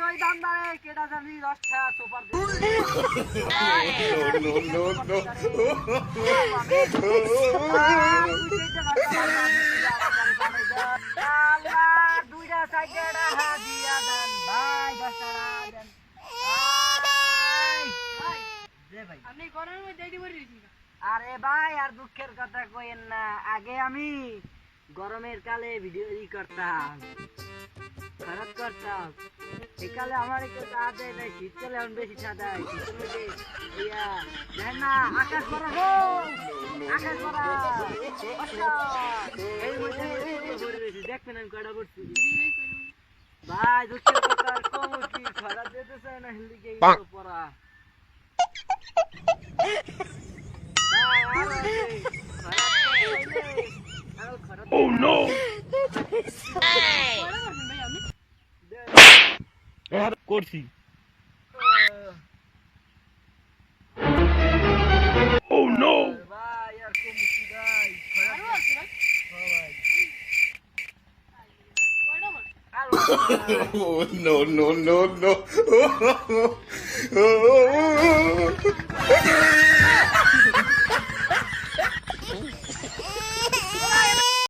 আমি শুনছি ওই কেটা জানি দশটা সুপার No, no, no, দুইটা সাইডে দিয়া দেন ভাই দশ টাকা দেন ভাই দে ভাই আপনি গরমের দেরি করে আরে ভাই আর দুঃখের কথা কইেন না। আগে আমি গরমের কালে ভিডিও করতাম। খারাপ করতাম। এই কালে আমার কেউ চা দেয় না শীতকালে এখন বেশি চা দেয় ইয়া দেখেন না আকাশ করা হো আকাশ করা এই মধ্যে আমি দেখবেন আমি কয়টা করছি। ভাই দুঃখের কথা কম কি খারাপ যেতে চায় না হিন্দিকে। পড়া। Oh no! করছি Oh no! ভাই আর কমছি ভাই খারাপ আরো Oh no, no, no, no!